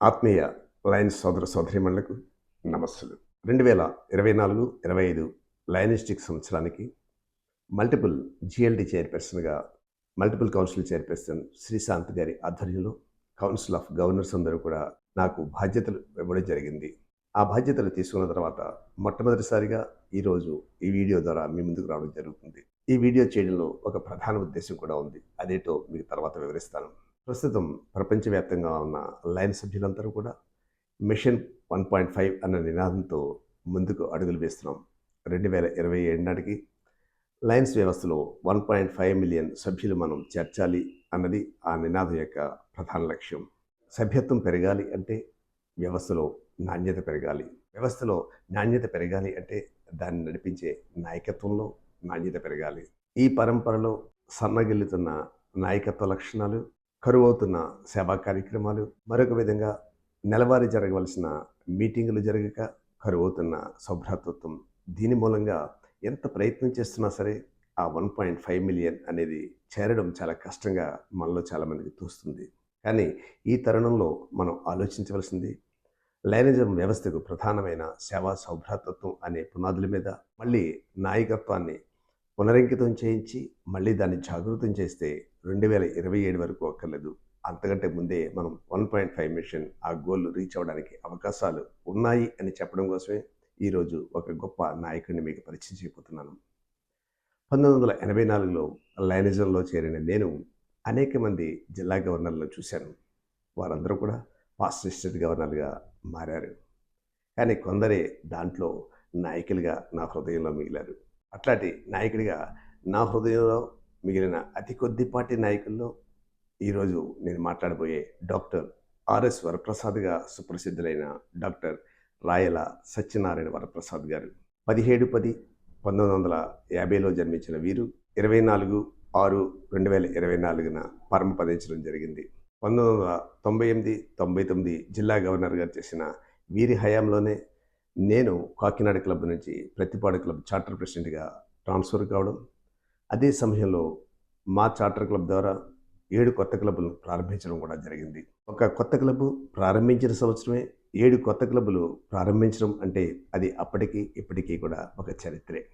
ఆత్మీయ లయన్స్ సోదర సోదరిమణులకు నమస్సులు. రెండు వేల ఇరవై నాలుగు ఇరవై ఐదు లయనిస్టిక్ సంవత్సరానికి మల్టిపుల్ జిఎల్డి చైర్పర్సన్గా మల్టిపుల్ కౌన్సిల్ చైర్పర్సన్ శ్రీశాంత్ గారి ఆధ్వర్యంలో కౌన్సిల్ ఆఫ్ గవర్నర్స్ అందరూ కూడా నాకు బాధ్యతలు ఇవ్వడం జరిగింది. ఆ బాధ్యతలు తీసుకున్న తర్వాత మొట్టమొదటిసారిగా ఈరోజు ఈ వీడియో ద్వారా మీ ముందుకు రావడం జరుగుతుంది. ఈ వీడియో చేయడంలో ఒక ప్రధాన ఉద్దేశం కూడా ఉంది. అదేటో మీకు తర్వాత వివరిస్తాను. ప్రస్తుతం ప్రపంచవ్యాప్తంగా ఉన్న లైన్ సభ్యులందరూ కూడా మిషన్ వన్ పాయింట్ ఫైవ్ అన్న నినాదంతో ముందుకు అడుగులు వేస్తున్నాం. రెండు వేల ఇరవై ఏడు నాటికి లయన్స్ వ్యవస్థలో వన్ పాయింట్ ఫైవ్ మిలియన్ సభ్యులు మనం చేర్చాలి అన్నది ఆ నినాదం యొక్క ప్రధాన లక్ష్యం. సభ్యత్వం పెరగాలి అంటే వ్యవస్థలో నాణ్యత పెరగాలి. వ్యవస్థలో నాణ్యత పెరగాలి అంటే దాన్ని నడిపించే నాయకత్వంలో నాణ్యత పెరగాలి. ఈ పరంపరలో సన్నగిల్లుతున్న నాయకత్వ లక్షణాలు కరువవుతున్న సేవా కార్యక్రమాలు మరొక విధంగా నెలవారీ జరగవలసిన మీటింగులు జరగక కరువవుతున్న సౌభ్రాతృత్వం దీని మూలంగా ఎంత ప్రయత్నం చేస్తున్నా సరే ఆ వన్ పాయింట్ ఫైవ్ మిలియన్ అనేది చేరడం చాలా కష్టంగా మనలో చాలామందికి తోస్తుంది. కానీ ఈ తరుణంలో మనం ఆలోచించవలసింది లైనజం వ్యవస్థకు ప్రధానమైన సేవా సౌభ్రాతత్వం అనే పునాదుల మీద మళ్ళీ నాయకత్వాన్ని పునరంకితం చేయించి మళ్ళీ దాన్ని జాగృతం చేస్తే రెండు వేల ఇరవై ఏడు వరకు అక్కర్లేదు. అంతకంటే ముందే మనం వన్ పాయింట్ ఫైవ్ మిషన్ ఆ గోల్ రీచ్ అవ్వడానికి అవకాశాలు ఉన్నాయి అని చెప్పడం కోసమే ఈరోజు ఒక గొప్ప నాయకుడిని మీకు పరిచయం చేయబోతున్నాను. పంతొమ్మిది వందల ఎనభై నాలుగులో లైనిజంలో చేరిన నేను అనేక మంది జిల్లా గవర్నర్లను చూశాను. వారందరూ కూడా పాస్ట్ గవర్నర్గా మారారు. కానీ కొందరే దాంట్లో నాయకులుగా నా హృదయంలో మిగిలారు. అట్లాంటి నాయకుడిగా నా హృదయంలో మిగిలిన అతి కొద్దిపాటి నాయకుల్లో ఈరోజు నేను మాట్లాడబోయే డాక్టర్ ఆర్ఎస్ వరప్రసాద్గా సుప్రసిద్ధులైన డాక్టర్ రాయల సత్యనారాయణ వరప్రసాద్ గారు. పదిహేడు పది పంతొమ్మిది వందల యాభైలో జన్మించిన వీరు ఇరవై నాలుగు ఆరు రెండు వేల ఇరవై నాలుగున పరమపదించడం జరిగింది. పంతొమ్మిది వందల తొంభై ఎనిమిది తొంభై తొమ్మిది జిల్లా గవర్నర్గా చేసిన వీరి హయాంలోనే నేను కాకినాడ క్లబ్ నుంచి ప్రతిపాడు క్లబ్ చార్టర్ ప్రెసిడెంట్గా ట్రాన్స్ఫర్ కావడం అదే సమయంలో మా చార్టర్ క్లబ్ ద్వారా ఏడు కొత్త క్లబ్లు ప్రారంభించడం కూడా జరిగింది. ఒక కొత్త క్లబ్ ప్రారంభించిన సంవత్సరమే ఏడు కొత్త క్లబ్బులు ప్రారంభించడం అంటే అది అప్పటికి ఇప్పటికీ కూడా ఒక చరిత్రే.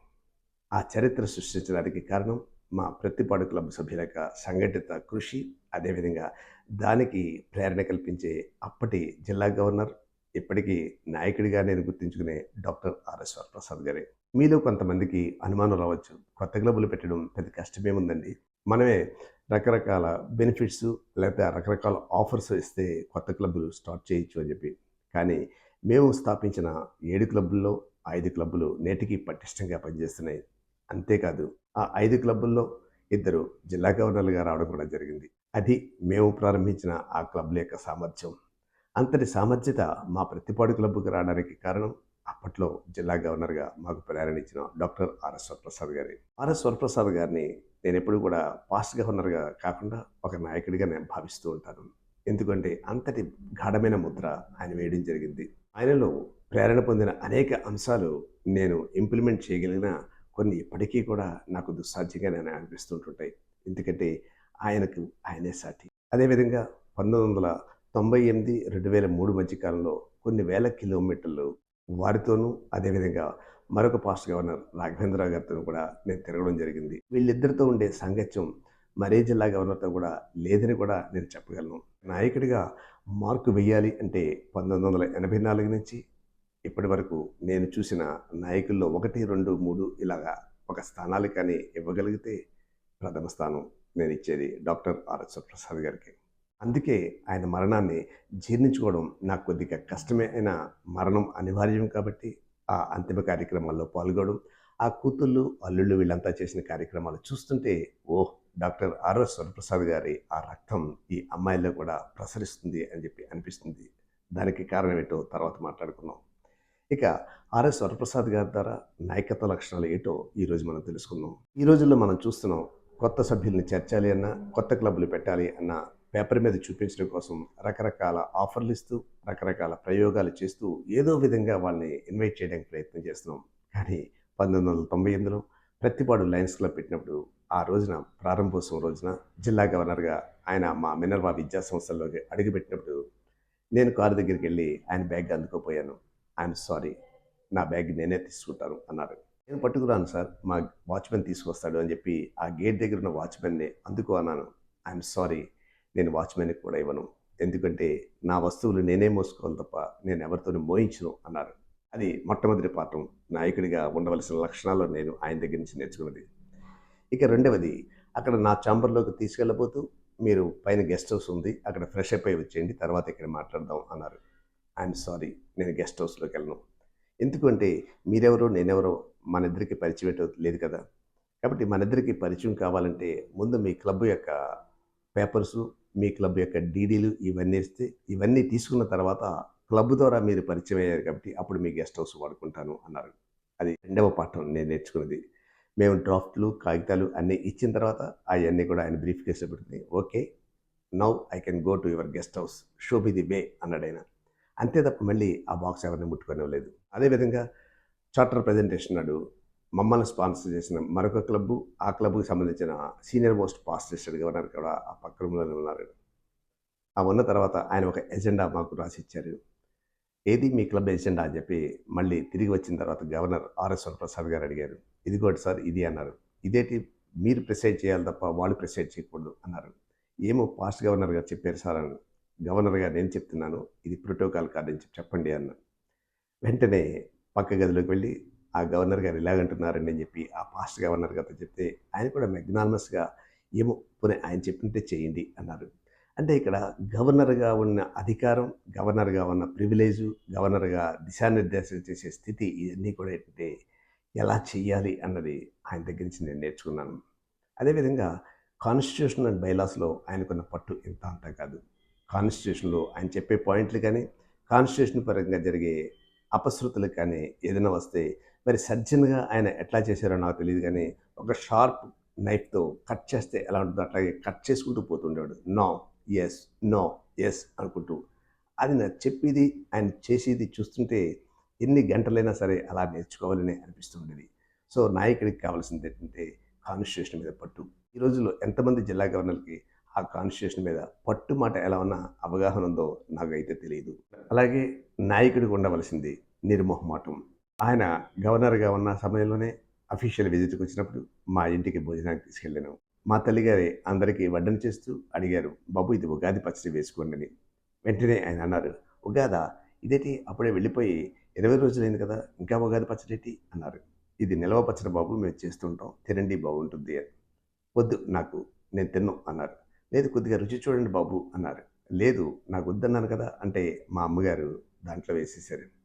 ఆ చరిత్ర సృష్టించడానికి కారణం మా ప్రతిపాడు క్లబ్ సభ్యుల యొక్క సంఘటిత కృషి. అదేవిధంగా దానికి ప్రేరణ కల్పించే అప్పటి జిల్లా గవర్నర్ ఇప్పటికీ నాయకుడిగా నేను గుర్తించుకునే డాక్టర్ ఆర్ఎస్ ప్రసాద్ గారే. మీలో కొంతమందికి అనుమానం రావచ్చు. కొత్త క్లబ్బులు పెట్టడం పెద్ద కష్టమే ఉందండి. మనమే రకరకాల బెనిఫిట్స్ లేకపోతే రకరకాల ఆఫర్స్ ఇస్తే కొత్త క్లబ్బులు స్టార్ట్ చేయొచ్చు అని చెప్పి. కానీ మేము స్థాపించిన ఏడు క్లబ్బుల్లో ఐదు క్లబ్బులు నేటికి పటిష్టంగా పనిచేస్తున్నాయి. అంతేకాదు ఆ ఐదు క్లబ్బుల్లో ఇద్దరు జిల్లా గవర్నర్లుగా రావడం కూడా జరిగింది. అది మేము ప్రారంభించిన ఆ క్లబ్ల యొక్క సామర్థ్యం. అంతటి సామర్థ్యత మా ప్రతిపాడు క్లబ్కు రావడానికి కారణం అప్పట్లో జిల్లా గవర్నర్గా మాకు ప్రేరణ ఇచ్చిన డాక్టర్ ఆర్ఎస్ వరప్రసాద్ గారి. ఆర్ఎస్ వరప్రసాద్ గారిని నేను ఎప్పుడు కూడా పాస్ట్ గవర్నర్గా కాకుండా ఒక నాయకుడిగా నేను భావిస్తూ ఉంటాను. ఎందుకంటే అంతటి గాఢమైన ముద్ర ఆయన వేయడం జరిగింది. ఆయనలో ప్రేరణ పొందిన అనేక అంశాలు నేను ఇంప్లిమెంట్ చేయగలిగిన కొన్ని ఇప్పటికీ కూడా నాకు దుస్సాధ్యంగా నేను అనిపిస్తుంటుంటాయి. ఎందుకంటే ఆయనకు ఆయనే సాటి. అదేవిధంగా పంతొమ్మిది వందల తొంభై ఎనిమిది రెండు వేల మూడు మధ్య కాలంలో కొన్ని వేల కిలోమీటర్లు వారితోనూ అదేవిధంగా మరొక పాస్ట్ గవర్నర్ రాఘవేంద్రరావు గారితో కూడా నేను తిరగడం జరిగింది. వీళ్ళిద్దరితో ఉండే సాంగత్యం మరే జిల్లా గవర్నర్తో కూడా లేదని కూడా నేను చెప్పగలను. నాయకుడిగా మార్కు వెయ్యాలి అంటే పంతొమ్మిది వందల ఎనభై నాలుగు నుంచి ఇప్పటి వరకు నేను చూసిన నాయకుల్లో ఒకటి రెండు మూడు ఇలాగా ఒక స్థానాలు కానీ ఇవ్వగలిగితే ప్రథమ స్థానం నేను ఇచ్చేది డాక్టర్ ఆర్ఎస్ ప్రసాద్ గారికి. అందుకే ఆయన మరణాన్ని జీర్ణించుకోవడం నాకు కొద్దిగా కష్టమే అయిన మరణం అనివార్యం కాబట్టి ఆ అంతిమ కార్యక్రమాల్లో పాల్గొనడం ఆ కూతుళ్ళు అల్లుళ్ళు వీళ్ళంతా చేసిన కార్యక్రమాలు చూస్తుంటే ఓహ్ డాక్టర్ ఆర్ఎస్ వరప్రసాద్ గారి ఆ రక్తం ఈ అమ్మాయిల్లో కూడా ప్రసరిస్తుంది అని చెప్పి అనిపిస్తుంది. దానికి కారణం ఏంటో తర్వాత మాట్లాడుకుందాం. ఇక ఆర్ఎస్ వరప్రసాద్ గారి ద్వారా నాయకత్వ లక్షణాలు ఏంటో ఈరోజు మనం తెలుసుకుందాం. ఈ రోజుల్లో మనం చూస్తున్నాం కొత్త సభ్యుల్ని చేర్చాలి అన్న కొత్త క్లబ్లు పెట్టాలి అన్న పేపర్ మీద చూపించడం కోసం రకరకాల ఆఫర్లు ఇస్తూ రకరకాల ప్రయోగాలు చేస్తూ ఏదో విధంగా వాళ్ళని ఇన్వైట్ చేయడానికి ప్రయత్నం చేస్తున్నాం. కానీ పంతొమ్మిది వందల తొంభై ఎనిమిదిలో ప్రతిపాడు లయన్స్ క్లబ్ పెట్టినప్పుడు ఆ రోజున ప్రారంభోత్సవం రోజున జిల్లా గవర్నర్గా ఆయన మా మినర్వా విద్యా సంస్థల్లోకి అడుగుపెట్టినప్పుడు నేను కారు దగ్గరికి వెళ్ళి ఆయన బ్యాగ్ అందుకోపోయాను. ఐఎమ్ సారీ నా బ్యాగ్ నేనే తీసుకుంటాను అన్నారు. నేను పట్టుకురాను సార్ మా వాచ్మెన్ తీసుకొస్తాడు అని చెప్పి ఆ గేట్ దగ్గర ఉన్న వాచ్మెన్ని అందుకో అన్నాను. ఐఎమ్ సారీ నేను వాచ్మెన్కి కూడా ఇవ్వను. ఎందుకంటే నా వస్తువులు నేనే మోసుకోవాలి తప్ప నేను ఎవరితోనూ మోయించను అన్నారు. అది మొట్టమొదటి పాఠం. నాయకుడిగా ఉండవలసిన లక్షణాలు నేను ఆయన దగ్గర నుంచి నేర్చుకున్నది. ఇక రెండవది అక్కడ నా ఛాంబర్లోకి తీసుకెళ్ళబోతూ మీరు పైన గెస్ట్ హౌస్ ఉంది అక్కడ ఫ్రెష్ అప్ అయి వచ్చేయండి తర్వాత ఇక్కడ మాట్లాడదాం అన్నారు. ఐఎమ్ సారీ నేను గెస్ట్ హౌస్లోకి వెళ్ళను. ఎందుకంటే మీరెవరో నేనెవరో మన ఇద్దరికి పరిచయం లేదు కదా. కాబట్టి మన ఇద్దరికి పరిచయం కావాలంటే ముందు మీ క్లబ్ యొక్క పేపర్సు మీ క్లబ్ యొక్క డీడీలు ఇవన్నీ ఇస్తే ఇవన్నీ తీసుకున్న తర్వాత క్లబ్ ద్వారా మీరు పరిచయం అయ్యారు కాబట్టి అప్పుడు మీ గెస్ట్ హౌస్ వాడుకుంటాను అన్నారు. అది రెండవ పాఠం నేను నేర్చుకున్నది. మేము డ్రాఫ్ట్లు కాగితాలు అన్నీ ఇచ్చిన తర్వాత అవన్నీ కూడా ఆయన బ్రీఫ్ కేసులో పెడుతుంది. Okay now I can go to your guest house show be the way అన్నాడు ఆయన. అంతే తప్ప మళ్ళీ ఆ బాక్స్ ఎవరిని ముట్టుకోనివ్వలేదు. అదేవిధంగా చార్టర్ ప్రజెంటేషన్ నాడు మమ్మల్ని స్పాన్సర్ చేసిన మరొక క్లబ్బు ఆ క్లబ్కి సంబంధించిన సీనియర్ మోస్ట్ పాస్ట్ గవర్నర్ కూడా ఆ పక్క రూమ్లోనే ఉన్నారు ఆ ఉన్న తర్వాత ఆయన ఒక ఎజెండా మాకు రాసి ఇచ్చారు. ఏది మీ క్లబ్ ఎజెండా అని చెప్పి మళ్ళీ తిరిగి వచ్చిన తర్వాత గవర్నర్ ఆర్ఎస్ ప్రసాద్ గారు అడిగారు. ఇదిగోటి సార్ ఇది అన్నారు. ఇదేంటి మీరు ప్రిసైడ్ చేయాలి తప్ప వాళ్ళు ప్రిసైడ్ చేయకూడదు అన్నారు. ఏమో పాస్ట్ గవర్నర్ గారు చెప్పారు సార్ అని గవర్నర్ గారు నేను చెప్తున్నాను. ఇది ప్రోటోకాల్ కాదని చెప్పి చెప్పండి అన్న వెంటనే పక్క గదిలోకి వెళ్ళి ఆ గవర్నర్ గారు ఇలాగంటున్నారండి అని చెప్పి ఆ పాస్ట్ గవర్నర్ గారితో చెప్తే ఆయన కూడా మెగ్నానమస్గా ఏమో పోనీ ఆయన చెప్పినట్టే చేయండి అన్నారు. అంటే ఇక్కడ గవర్నర్గా ఉన్న అధికారం గవర్నర్గా ఉన్న ప్రివిలేజు గవర్నర్గా దిశానిర్దేశం చేసే స్థితి ఇవన్నీ కూడా ఏంటంటే ఎలా చేయాలి అన్నది ఆయన దగ్గర నుంచి నేను నేర్చుకున్నాను. అదేవిధంగా కాన్స్టిట్యూషన్ అండ్ బైలాస్లో ఆయనకున్న పట్టు ఇంత అంతా కాదు. కాన్స్టిట్యూషన్లో ఆయన చెప్పే పాయింట్లు కానీ కాన్స్టిట్యూషన్ పరంగా జరిగే అపశృతులు కానీ ఏదైనా వస్తే మరి సర్జన్గా ఆయన ఎట్లా చేశారో నాకు తెలియదు కానీ ఒక షార్ప్ నైఫ్తో కట్ చేస్తే ఎలా ఉంటుందో అట్లాగే కట్ చేసుకుంటూ పోతుండేవాడు. నో ఎస్ నో ఎస్ అనుకుంటూ. అది నాకు చెప్పేది ఆయన చేసేది చూస్తుంటే ఎన్ని గంటలైనా సరే అలా నేర్చుకోవాలని అనిపిస్తుండేది సో నాయకుడికి కావాల్సింది ఏంటంటే కాన్స్టిట్యూషన్ మీద పట్టు. ఈ రోజుల్లో ఎంతమంది జిల్లా గవర్నర్కి ఆ కాన్స్టిట్యూషన్ మీద పట్టు మాట ఎలా ఉన్నా అవగాహన ఉందో నాకైతే తెలియదు అలాగే నాయకుడికి ఉండవలసింది నిర్మోహమాటం. ఆయన గవర్నర్గా ఉన్న సమయంలోనే అఫీషియల్ విజిట్కి వచ్చినప్పుడు మా ఇంటికి భోజనానికి తీసుకెళ్ళాను. మా తల్లిగారి అందరికీ వడ్డన చేస్తూ అడిగారు బాబు ఇది ఉగాది పచ్చడి వేసుకోండి అని. వెంటనే ఆయన అన్నారు ఉగాద? ఇదేంటి? అప్పుడే వెళ్ళిపోయి ఇరవై రోజులైంది కదా ఇంకా ఉగాది పచ్చడి అన్నారు. ఇది నిలవ పచ్చడి బాబు మేము చేస్తుంటాం తినండి బాగుంటుంది అని. వద్దు నాకు నేను తిన్నాం అన్నారు. లేదు కొద్దిగా రుచి చూడండి బాబు అన్నారు. లేదు నాకు వద్దన్నాను కదా అంటే మా అమ్మగారు దాంట్లో వేసేసారు.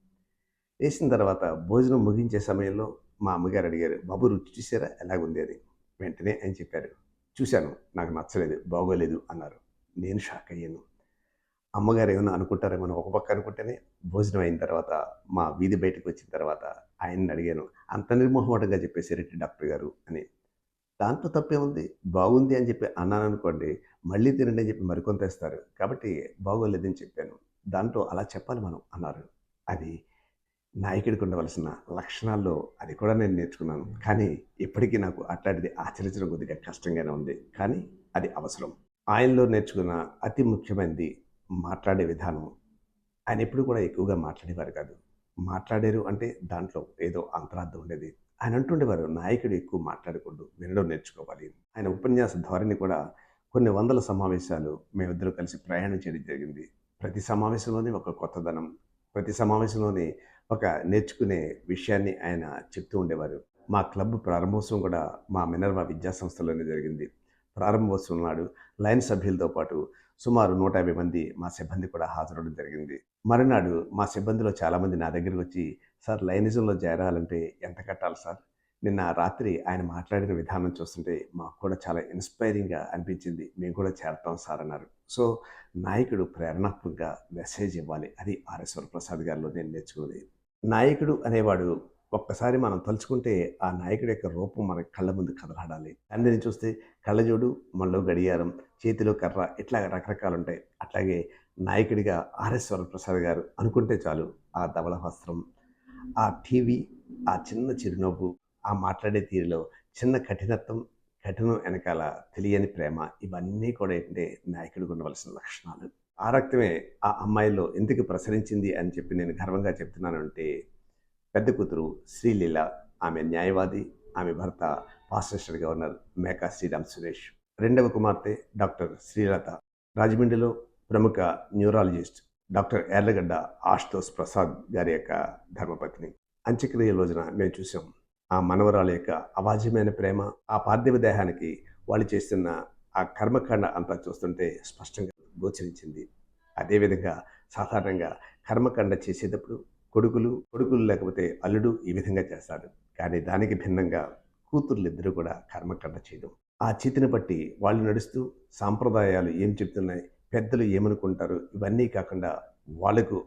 వేసిన తర్వాత భోజనం ముగించే సమయంలో మా అమ్మగారు అడిగారు బాబు రుచి చూసారా? ఎలాగుంది? అని. వెంటనే ఆయన చెప్పారు చూశాను నాకు నచ్చలేదు బాగోలేదు అన్నారు. నేను షాక్ అయ్యాను. అమ్మగారు ఏమైనా అనుకుంటారేమో ఒక పక్క అనుకుంటేనే భోజనం అయిన తర్వాత మా వీధి బయటకు వచ్చిన తర్వాత ఆయన్ని అడిగాను అంత నిర్మోహమాటంగా చెప్పేసారేంటి డాక్టర్ గారు? అని. దాంట్లో తప్పే ఉంది బాగుంది అని చెప్పి అన్నాను అనుకోండి మళ్ళీ తినండి అని చెప్పి మరికొంత ఇస్తారు కాబట్టి బాగోలేదని చెప్పాను. దాంట్లో అలా చెప్పాలి మనం అన్నారు. అది నాయకుడికి ఉండవలసిన లక్షణాల్లో అది కూడా నేను నేర్చుకున్నాను. కానీ ఇప్పటికీ నాకు అట్లాంటిది ఆచరించడం కొద్దిగా కష్టంగానే ఉంది. కానీ అది అవసరం. ఆయనలో నేర్చుకున్న అతి ముఖ్యమైనది మాట్లాడే విధానం. ఆయన ఎప్పుడు కూడా ఎక్కువగా మాట్లాడేవారు కాదు. మాట్లాడారు అంటే దాంట్లో ఏదో అంతరార్థం ఉండేది. ఆయన అంటుండేవారు నాయకుడు ఎక్కువ మాట్లాడకూడదు వినడం నేర్చుకోవాలి. ఆయన ఉపన్యాస ధోరణి కూడా కొన్ని వందల సమావేశాలు మేమిద్దరం కలిసి ప్రయాణం చేయడం జరిగింది. ప్రతి సమావేశంలోనే ఒక కొత్తదనం. ప్రతి సమావేశంలోనే ఒక నేర్చుకునే విషయాన్ని ఆయన చెప్తూ ఉండేవారు. మా క్లబ్ ప్రారంభోత్సవం కూడా మా మినర్వా విద్యా సంస్థలోనే జరిగింది. ప్రారంభోత్సవం నాడు లైన్ సభ్యులతో పాటు సుమారు నూట యాభై మంది మా సిబ్బంది కూడా హాజరవడం జరిగింది. మరునాడు మా సిబ్బందిలో చాలామంది నా దగ్గరికి వచ్చి సార్ లైనిజంలో చేరాలంటే ఎంత కట్టాలి సార్? నిన్న రాత్రి ఆయన మాట్లాడిన విధానం చూస్తుంటే మాకు కూడా చాలా ఇన్స్పైరింగ్గా అనిపించింది. మేము కూడా చేరతాం సార్ అన్నారు. సో నాయకుడు ప్రేరణాత్మకంగా మెసేజ్ ఇవ్వాలి. అది ఆర్ఎస్ ప్రసాద్ గారిలో నేను నేర్చుకున్నది. నాయకుడు అనేవాడు ఒక్కసారి మనం తలుచుకుంటే ఆ నాయకుడి యొక్క రూపం మన కళ్ళ ముందు కదలాడాలి. అందరిని చూస్తే కళ్ళజోడు మనలో గడియారం చేతిలో కర్ర ఇట్లా రకరకాలు ఉంటాయి అట్లాగే నాయకుడిగా ఆర్ఎస్ వరప్రసాద్ గారు అనుకుంటే చాలు ఆ ధవల వస్త్రం ఆ టీవీ ఆ చిన్న చిరునవ్వు ఆ మాట్లాడే తీరులో చిన్న కఠినత్వం కఠినం వెనకాల తెలియని ప్రేమ ఇవన్నీ కూడా ఏంటంటే నాయకుడికి ఉండవలసిన లక్షణాలు. ఆ రక్తమే ఆ అమ్మాయిలో ఎందుకు ప్రసరించింది అని చెప్పి నేను గర్వంగా చెప్తున్నాను అంటే పెద్ద కూతురు శ్రీలీల ఆమె న్యాయవాది ఆమె భర్త పాస్టర్ గవర్నర్ మేకా శ్రీరామ్ సురేష్ రెండవ కుమార్తె డాక్టర్ శ్రీలత రాజమండ్రిలో ప్రముఖ న్యూరాలజిస్ట్ డాక్టర్ ఎర్లగడ్డ ఆశుతోష్ ప్రసాద్ గారి యొక్క ధర్మపత్ని. అంత్యక్రియ రోజున మేము చూసాం ఆ మనవరాల యొక్క అవాజ్యమైన ప్రేమ ఆ పార్థివ దేహానికి వాళ్ళు చేస్తున్న ఆ కర్మకాండ అంతా చూస్తుంటే స్పష్టంగా గోచరించింది. అదేవిధంగా సాధారణంగా కర్మకాండ చేసేటప్పుడు కొడుకులు కొడుకులు లేకపోతే అల్లుడు ఈ విధంగా చేస్తాడు. కానీ దానికి భిన్నంగా కూతుర్లు ఇద్దరు కూడా కర్మకాండ చేయడం. ఆ చితిని బట్టి వాళ్ళు నడుస్తూ సాంప్రదాయాలు ఏం చెప్తున్నాయి పెద్దలు ఏమనుకుంటారు ఇవన్నీ కాకుండా వాళ్ళకు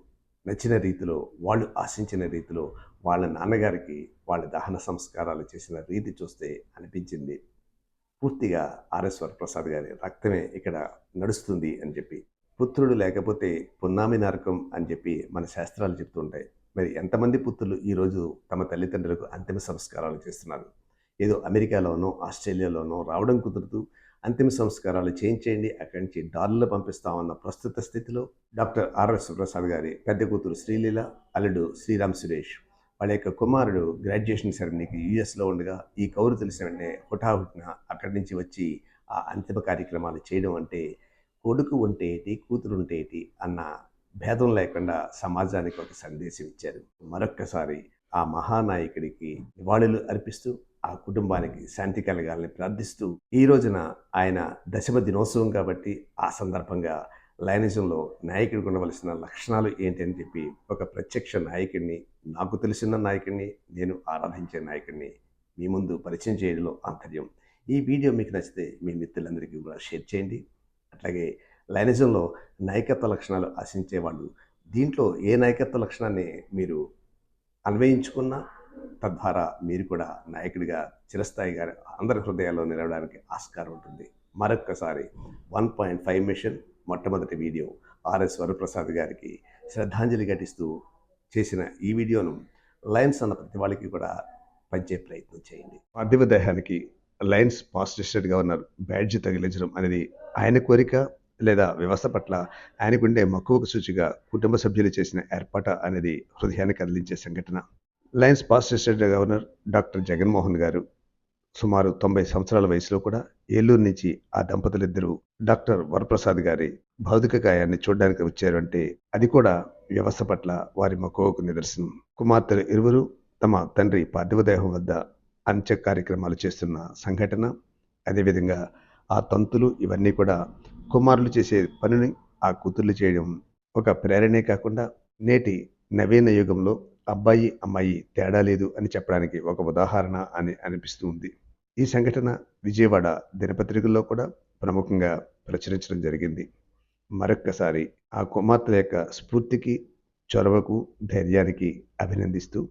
నచ్చిన రీతిలో వాళ్ళు ఆశించిన రీతిలో వాళ్ళ నాన్నగారికి వాళ్ళ దహన సంస్కారాలు చేసిన రీతి చూస్తే అనిపించింది. పూర్తిగా ఆర్ఎస్ వరప్రసాద్ గారి రక్తమే ఇక్కడ నడుస్తుంది అని చెప్పి పుత్రుడు లేకపోతే పున్నామి నరకం అని చెప్పి మన శాస్త్రాలు చెప్తుంటాయి మరి ఎంతమంది పుత్రులు ఈరోజు తమ తల్లిదండ్రులకు అంతిమ సంస్కారాలు చేస్తున్నారు? ఏదో అమెరికాలోనో ఆస్ట్రేలియాలోనో రావడం కుదురుతూ అంతిమ సంస్కారాలు చేయించేయండి. అక్కడి నుంచి డాలర్లు పంపిస్తామన్న ప్రస్తుత స్థితిలో డాక్టర్ ఆర్ఎస్ ప్రసాద్ గారి పెద్ద కూతురు శ్రీలీల అల్లుడు శ్రీరామ్ సురేష్ వాళ్ళ యొక్క కుమారుడు గ్రాడ్యుయేషన్ సెరమనీకి యూఎస్లో ఉండగా ఈ కౌరు తెలిసిన వెంటనే హుటాహుటిన అక్కడి నుంచి వచ్చి ఆ అంతిమ కార్యక్రమాలు చేయడం అంటే కొడుకు ఉంటే ఏంటి కూతురు ఉంటే ఏంటి అన్న భేదం లేకుండా సమాజానికి ఒక సందేశం ఇచ్చారు. మరొక్కసారి ఆ మహానాయకుడికి నివాళులు అర్పిస్తూ ఆ కుటుంబానికి శాంతి కలగాలని ప్రార్థిస్తూ ఈ రోజున ఆయన దశమ దినోత్సవం కాబట్టి ఆ సందర్భంగా లైనిజంలో నాయకుడికి ఉండవలసిన లక్షణాలు ఏంటి అని చెప్పి ఒక ప్రత్యక్ష నాయకుడిని నాకు తెలిసిన నాయకుడిని నేను ఆరాధించే నాయకుడిని మీ ముందు పరిచయం చేయడంలో ఆంతర్యం. ఈ వీడియో మీకు నచ్చితే మీ మిత్రులందరికీ కూడా షేర్ చేయండి. అట్లాగే లైనిజంలో నాయకత్వ లక్షణాలు ఆశించేవాళ్ళు దీంట్లో ఏ నాయకత్వ లక్షణాన్ని మీరు అన్వయించుకున్నా తద్వారా మీరు కూడా నాయకుడిగా చిరస్థాయిగా అందరి హృదయాల్లో నిలవడానికి ఆస్కారం ఉంటుంది. మరొక్కసారి వన్ పాయింట్ ఫైవ్ మిషన్ మొట్టమొదటి వీడియో ఆర్ఎస్ వరప్రసాద్ గారికి శ్రద్ధాంజలి ఘటిస్తూ చేసిన ఈ వీడియోను లయన్స్ అన్న ప్రతి వాళ్ళకి కూడా పంచే ప్రయత్నం చేయండి. పార్థివ దేహానికి lions past district governor badge తగిలించడం అనేది ఆయన కోరిక లేదా వ్యవస్థ పట్ల ఆయనకుండే మక్కువకు సూచిగా కుటుంబ సభ్యులు చేసిన ఏర్పాట అనేది హృదయాన్ని కదిలించే సంఘటన. Lions past district governor doctor Jaganmohan garu. సుమారు తొంభై సంవత్సరాల వయసులో కూడా ఏలూరు నుంచి ఆ దంపతులిద్దరూ డాక్టర్ వరప్రసాద్ గారి భౌతిక గాయాన్ని చూడడానికి వచ్చారు అంటే అది కూడా వ్యవస్థ పట్ల వారి మక్కువకు నిదర్శనం. కుమార్తెలు ఇరువురు తమ తండ్రి పార్థివదేహం వద్ద అంత్య కార్యక్రమాలు చేస్తున్న సంఘటన అదేవిధంగా ఆ తంతులు ఇవన్నీ కూడా కుమారులు చేసే పనిని ఆ కూతుర్లు చేయడం ఒక ప్రేరణే కాకుండా నేటి నవీన యుగంలో అబ్బాయి అమ్మాయి తేడా లేదు అని చెప్పడానికి ఒక ఉదాహరణ అని అనిపిస్తూ ఉంది ఈ సంఘటన విజయవాడ దినపత్రికల్లో కూడా ప్రముఖంగా ప్రచురించడం జరిగింది. మరొక్కసారి ఆ కుమార్తె యొక్క స్ఫూర్తికి చొరవకు ధైర్యానికి అభినందిస్తూ